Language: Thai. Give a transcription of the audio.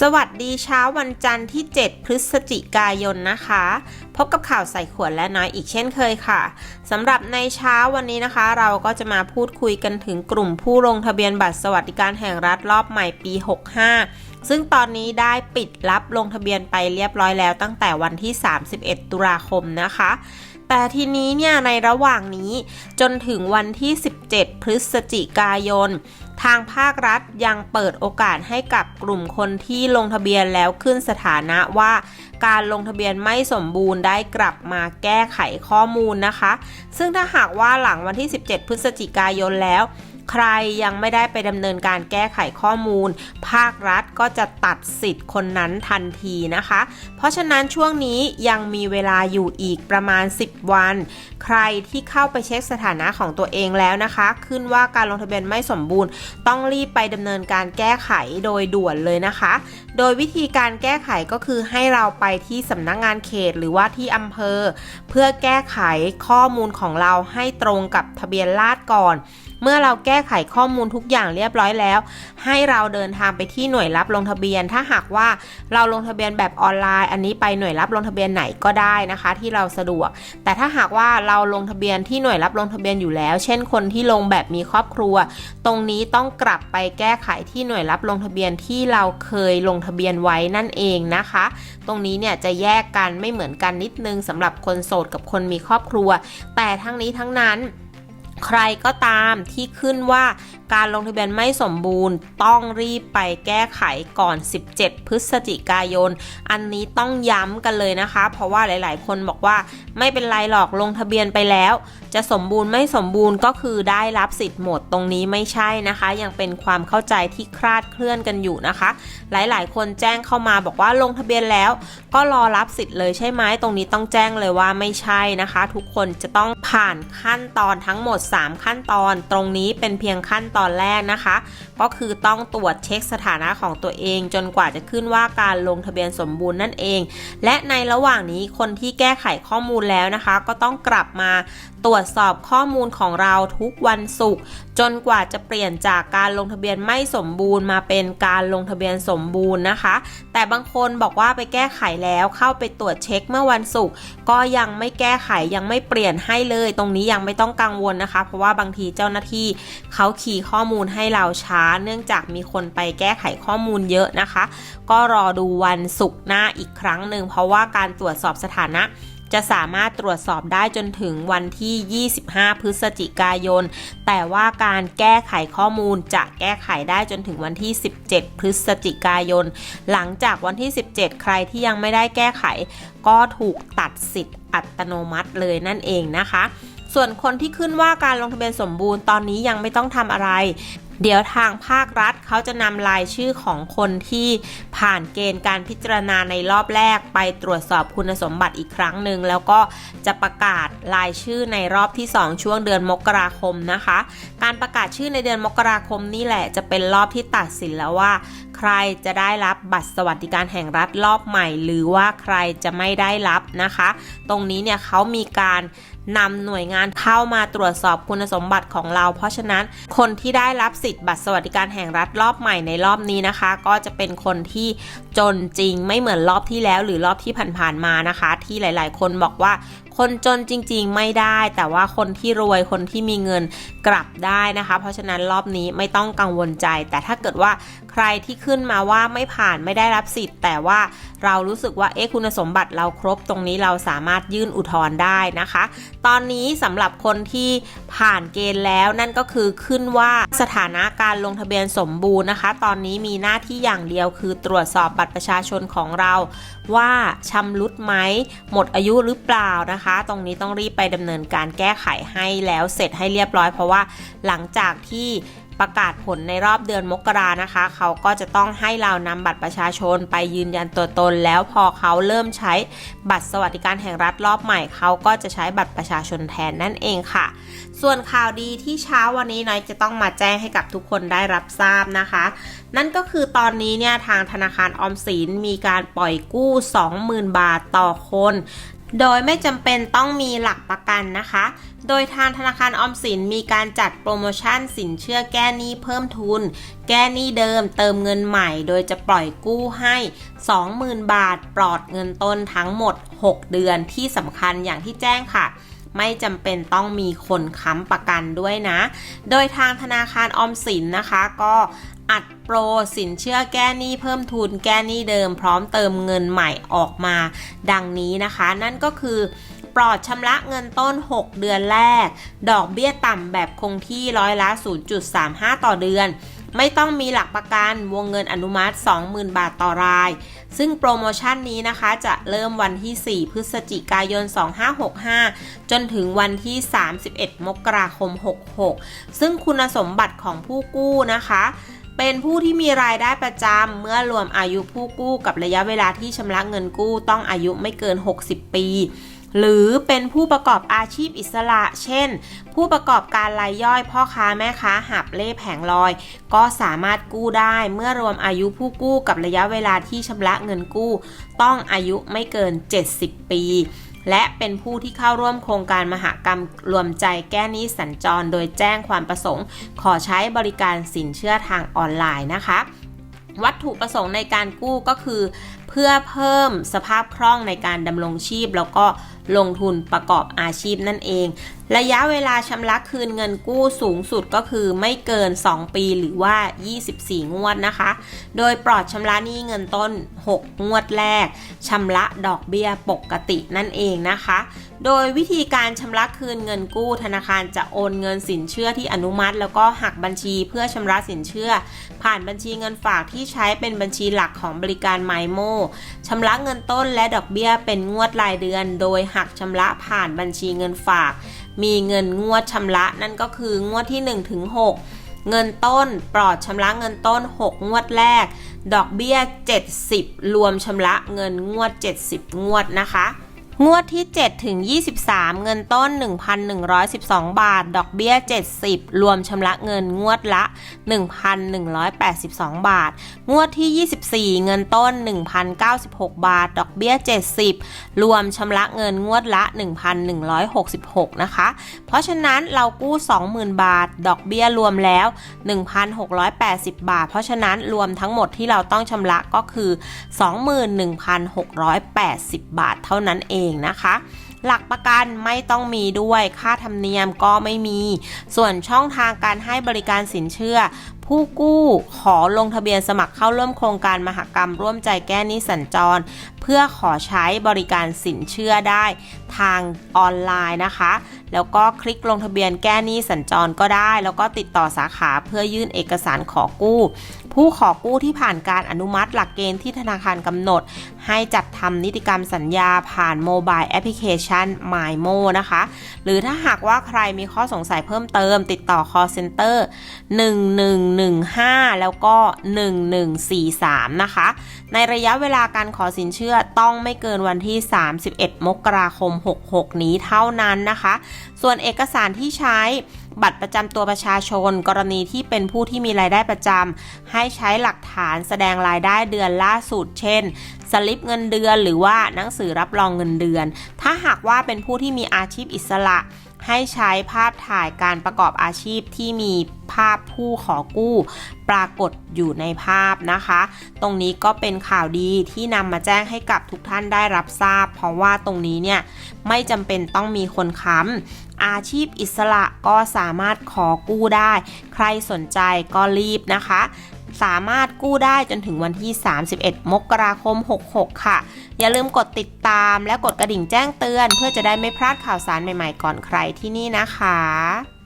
สวัสดีเช้าวันจันทร์ที่ 7 พฤศจิกายนนะคะ พบกับข่าวใส่ขวดและน้อยอีกเช่นเคยค่ะสำหรับในเช้าวันนี้นะคะ เราก็จะมาพูดคุยกันถึงกลุ่มผู้ลงทะเบียนบัตรสวัสดิการแห่งรัฐรอบใหม่ปี 65 ซึ่งตอนนี้ได้ปิดรับลงทะเบียนไปเรียบร้อยแล้วตั้งแต่วันที่ 31 ตุลาคมนะคะ แต่ทีนี้เนี่ยในระหว่างนี้จนถึงวันที่ 17 พฤศจิกายน ทางภาครัฐยังเปิดโอกาสให้กับกลุ่มคนที่ลงทะเบียนแล้วขึ้นสถานะว่า การลงทะเบียนไม่สมบูรณ์ได้กลับมาแก้ไขข้อมูลนะคะ ซึ่งถ้าหากว่าหลังวันที่ 17 พฤศจิกายนแล้ว ใครยังไม่ได้ไปดำเนินการแก้ไขข้อมูล ภาครัฐก็จะตัดสิทธิ์คนนั้นทันทีนะคะ เพราะฉะนั้นช่วงนี้ยังมีเวลาอยู่อีกประมาณ 10 วัน ใครที่เข้าไปเช็คสถานะของตัวเองแล้วนะคะ ขึ้นว่าการลงทะเบียนไม่สมบูรณ์ ต้องรีบไปดำเนินการแก้ไขโดยด่วนเลยนะคะ โดยวิธีการแก้ไขก็คือให้เราไปที่สำนักงงานเขตหรือว่าที่อำเภอ เพื่อแก้ไขข้อมูลของเราให้ตรงกับทะเบียนราษฎรก่อน เมื่อเราแก้ไขข้อมูลทุกอย่างเรียบร้อยแล้ว ให้เราเดินทางไปที่หน่วยรับลงทะเบียน ถ้าหากว่าเราลงทะเบียนแบบออนไลน์ อันนี้ไปหน่วยรับลงทะเบียนไหนก็ได้นะคะ ที่เราสะดวก แต่ถ้าหากว่าเราลงทะเบียนที่หน่วยรับลงทะเบียนอยู่แล้ว เช่นคนที่ลงแบบมีครอบครัว ตรงนี้ต้องกลับไปแก้ไขที่หน่วยรับลงทะเบียนที่เราเคยลงทะเบียนไว้นั่นเองนะคะ ตรงนี้เนี่ยจะแยกกันไม่เหมือนกันนิดนึงสำหรับคนโสดกับคนมีครอบครัว แต่ทั้งนี้ทั้งนั้น ใครก็ตามที่ขึ้นว่า การลงทะเบียนไม่สมบูรณ์ ต้องรีบไปแก้ไขก่อน 17 พฤศจิกายน อันนี้ต้องย้ำกันเลยนะคะ เพราะว่าหลาย ๆ คนบอกว่าไม่เป็นไรหรอกลงทะเบียนไปแล้ว จะสมบูรณ์ไม่สมบูรณ์ก็คือได้รับสิทธิ์หมดตรงนี้ไม่ใช่นะคะ ยังเป็นความเข้าใจที่คลาดเคลื่อนกันอยู่นะคะ หลาย ๆ คนแจ้งเข้ามาบอกว่าลงทะเบียนแล้ว ก็รอรับสิทธิ์เลยใช่ไหมตรงนี้ต้องแจ้งเลยว่าไม่ใช่นะคะ ทุกคนจะต้องผ่านขั้นตอนทั้งหมด 3 ขั้นตอน ตรงนี้เป็นเพียงขั้นตอนอนแรกนะคะ ก็คือต้องตรวจเช็คสถานะของตัวเอง จนกว่าจะขึ้นว่าการลงทะเบียนสมบูรณ์นั่นเอง และในระหว่างนี้คนที่แก้ไขข้อมูลแล้วนะคะ ก็ต้องกลับมาตรวจสอบข้อมูลของเราทุกวันศุกร์จนกว่าจะเปลี่ยนจากการลงทะเบียนไม่สมบูรณ์มาเป็นการลงทะเบียนสมบูรณ์นะคะ แต่บางคนบอกว่าไปแก้ไขแล้วเข้าไปตรวจเช็คเมื่อวันศุกร์ก็ยังไม่แก้ไขยังไม่เปลี่ยนให้เลย ตรงนี้ยังไม่ต้องกังวลนะคะ เพราะว่าบางทีเจ้าหน้าที่เขาคีย์ข้อมูลให้เราช้า เนื่องจากมีคนไปแก้ไขข้อมูลเยอะนะคะ ก็รอดูวันศุกร์หน้าอีกครั้งหนึ่งเพราะว่าการตรวจสอบสถานะ จะสามารถตรวจสอบได้จนถึงวันที่ 25 พฤศจิกายน แต่ว่าการแก้ไขข้อมูลจะแก้ไขได้จนถึงวันที่ 17 พฤศจิกายน หลังจากวันที่ 17 ใครที่ยังไม่ได้แก้ไข ก็ถูกตัดสิทธิ์อัตโนมัติเลยนั่นเองนะคะ ส่วนคนที่ขึ้นว่าการลงทะเบียนสมบูรณ์ตอนนี้ยังไม่ต้องทำอะไร เดี๋ยวทางภาครัฐเขาจะนำรายชื่อของคนที่ผ่านเกณฑ์การพิจารณาในรอบแรก ไปตรวจสอบคุณสมบัติอีกครั้งหนึ่งแล้วก็จะประกาศรายชื่อในรอบที่ 2 ช่วงเดือนมกราคมนะคะ การประกาศชื่อในเดือนมกราคมนี่แหละจะเป็นรอบที่ตัดสินแล้วว่า ใครจะได้รับบัตรสวัสดิการแห่งรัฐรอบใหม่ หรือว่าใครจะไม่ได้รับนะคะ ตรงนี้เนี่ยเขามีการ นำหน่วยงานเข้ามาตรวจสอบคุณสมบัติของเรา เพราะฉะนั้นคนที่ได้รับสิทธิ์บัตรสวัสดิการแห่งรัฐรอบใหม่ในรอบนี้นะคะ ก็จะเป็นคนที่จนจริงไม่เหมือนรอบที่แล้ว หรือรอบที่ผ่านๆมานะคะ ที่หลายๆ คนบอกว่าคนจนจริงๆไม่ได้ แต่ว่าคนที่รวยคนที่มีเงินกลับได้นะคะ เพราะฉะนั้นรอบนี้ไม่ต้องกังวลใจ แต่ถ้าเกิดว่าใครที่ขึ้นมาว่าไม่ผ่านไม่ได้รับสิทธิ์ แต่ว่าเรารู้สึกว่าเอ๊ะคุณสมบัติเราครบตรงนี้เราสามารถยื่นอุทธรณ์ได้นะคะตอนนี้สำหรับคนที่ผ่านเกณฑ์แล้วนั่นก็คือขึ้นว่าสถานะการลงทะเบียนสมบูรณ์นะคะ ตอนนี้มีหน้าที่อย่างเดียวคือตรวจสอบบัตรประชาชนของเรา ว่าชำรุดไหมหมดอายุหรือเปล่านะคะ ตรงนี้ต้องรีบไปดำเนินการแก้ไขให้แล้วเสร็จให้เรียบร้อย เพราะว่าหลังจากที่ ประกาศผลในรอบเดือนมกรานะคะ เขาก็จะต้องให้เรานำบัตรประชาชนไปยืนยันตัวตน แล้วพอเขาเริ่มใช้บัตรสวัสดิการแห่งรัฐรอบใหม่ เขาก็จะใช้บัตรประชาชนแทนนั่นเองค่ะ ส่วนข่าวดีที่เช้าวันนี้น้อยจะต้องมาแจ้งให้กับทุกคนได้รับทราบนะคะ นั่นก็คือตอนนี้เนี่ยทางธนาคารออมสินมีการปล่อยกู้ 20,000 บาทต่อคน โดยไม่จำเป็นต้องมีหลักประกันนะคะ โดยทางธนาคารออมสินมีการจัดโปรโมชั่นสินเชื่อแก้หนี้เพิ่มทุน แก้หนี้เดิมเติมเงินใหม่ โดยจะปล่อยกู้ให้ 20,000 บาท ปลอดเงินต้นทั้งหมด 6 เดือนที่สำคัญอย่างที่แจ้งค่ะ ไม่จำเป็นต้องมีคนค้ำประกันด้วยนะ โดยทางธนาคารออมสินนะคะก็อัดโปรสินเชื่อแก้หนี้เพิ่มทุนแก้หนี้เดิม พร้อมเติมเงินใหม่ออกมาดังนี้นะคะ นั่นก็คือปลอดชำระเงินต้น 6 เดือนแรก ดอกเบี้ยต่ำแบบคงที่ร้อยละ 0.35 ต่อเดือน ไม่ต้องมีหลักประกัน วงเงินอนุมัติ 20,000 บาทต่อราย ซึ่งโปรโมชั่นนี้นะคะจะเริ่มวันที่ 4 พฤศจิกายน 2565 จนถึงวันที่ 31 มกราคม 66 ซึ่งคุณสมบัติของผู้กู้นะคะเป็นผู้ที่มีรายได้ประจำเมื่อรวมอายุผู้กู้กับระยะเวลาที่ชำระเงินกู้ต้องอายุไม่เกิน 60 ปี หรือเป็นผู้ประกอบอาชีพอิสระ เช่น ผู้ประกอบการรายย่อยพ่อค้าแม่ค้าหับเล่แผงลอย ก็สามารถกู้ได้เมื่อรวมอายุผู้กู้กับระยะเวลาที่ชำระเงินกู้ ต้องอายุไม่เกิน 70 ปี และเป็นผู้ที่เข้าร่วมโครงการมหกรรมรวมใจแก้หนี้สัญจร โดยแจ้งความประสงค์ ขอใช้บริการสินเชื่อทางออนไลน์นะคะวัตถุประสงค์ในการกู้ก็คือ เพื่อเพิ่มสภาพคล่องในการดำรงชีพ แล้วก็ ลงทุนประกอบอาชีพนั่นเอง ระยะเวลาชำระคืนเงินกู้สูงสุดก็คือไม่เกิน 2 ปีหรือว่า 24 งวดนะคะ โดยปลอดชำระหนี้เงินต้น 6 งวดแรกชำระดอกเบี้ยปกตินั่นเองนะคะ โดยวิธีการชำระคืนเงินกู้ ธนาคารจะโอนเงินสินเชื่อที่อนุมัติ แล้วก็หักบัญชีเพื่อชำระสินเชื่อ ผ่านบัญชีเงินฝากที่ใช้เป็นบัญชีหลักของบริการไมโมชำระเงินต้นและดอกเบี้ยเป็นงวดรายเดือน โดยหักชำระผ่านบัญชีเงินฝาก มีเงินงวดชำระ นั่นก็คืองวดที่1ถึง6เงินต้นปลอดชำระเงินต้น 6 งวดแรก ดอกเบี้ย 70 รวมชำระเงินงวด 70 งวดนะคะ งวดที่ 7 ถึง 23 เงินต้น 1,112 บาท ดอกเบี้ย 70 รวมชำระเงินงวดละ 1,182 บาท งวดที่ 24 เงินต้น 1,096 บาท ดอกเบี้ย 70 รวมชำระเงินงวดละ 1,166 นะคะ เพราะฉะนั้นเรากู้ 20,000 บาท ดอกเบี้ยรวมแล้ว 1,680 บาท เพราะฉะนั้นรวมทั้งหมดที่เราต้องชำระก็คือ 21,680 บาทเท่านั้นเองนะคะ หลักประกันไม่ต้องมีด้วย ค่าธรรมเนียมก็ไม่มี ส่วนช่องทางการให้บริการสินเชื่อ ผู้กู้ขอลงทะเบียนสมัครเข้าร่วมโครงการมหกรรมร่วมใจแก้หนี้สัญจร เพื่อขอใช้บริการสินเชื่อได้ทางออนไลน์นะคะ แล้วก็คลิกลงทะเบียนแก้หนี้สัญจรก็ได้ แล้วก็ติดต่อสาขาเพื่อยื่นเอกสารขอกู้ ผู้ขอกู้ที่ผ่านการอนุมัติหลักเกณฑ์ที่ธนาคารกำหนด ให้จัดทำนิติกรรมสัญญาผ่านโมบายแอปพลิเคชัน MyMo นะคะ หรือถ้าหากว่าใครมีข้อสงสัยเพิ่มเติม ติดต่อ call center 1115 แล้วก็ 1143 นะคะ ในระยะเวลาการขอสินเชื่อต้องไม่เกินวันที่ 31 มกราคม 66 นี้เท่านั้นนะคะ ส่วนเอกสารที่ใช้บัตรประจำตัวประชาชน กรณีที่เป็นผู้ที่มีรายได้ประจำให้ใช้หลักฐานแสดงรายได้เดือนล่าสุด เช่น สลิปเงินเดือน หรือว่าหนังสือรับรองเงินเดือน ถ้าหากว่าเป็นผู้ที่มีอาชีพอิสระ ให้ใช้ภาพถ่ายการประกอบอาชีพที่มีภาพผู้ขอกู้ ปรากฏอยู่ในภาพนะคะ ตรงนี้ก็เป็นข่าวดีที่นำมาแจ้งให้กับทุกท่านได้รับทราบ เพราะว่าตรงนี้เนี่ยไม่จำเป็นต้องมีคนค้ำอาชีพอิสระก็สามารถขอกู้ได้ ใครสนใจก็รีบนะคะ สามารถกู้ได้จนถึงวันที่ 31 มกราคม 66 ค่ะ อย่าลืมกดติดตามและกดกระดิ่งแจ้งเตือน เพื่อจะได้ไม่พลาดข่าวสารใหม่ๆก่อนใครที่นี่นะคะ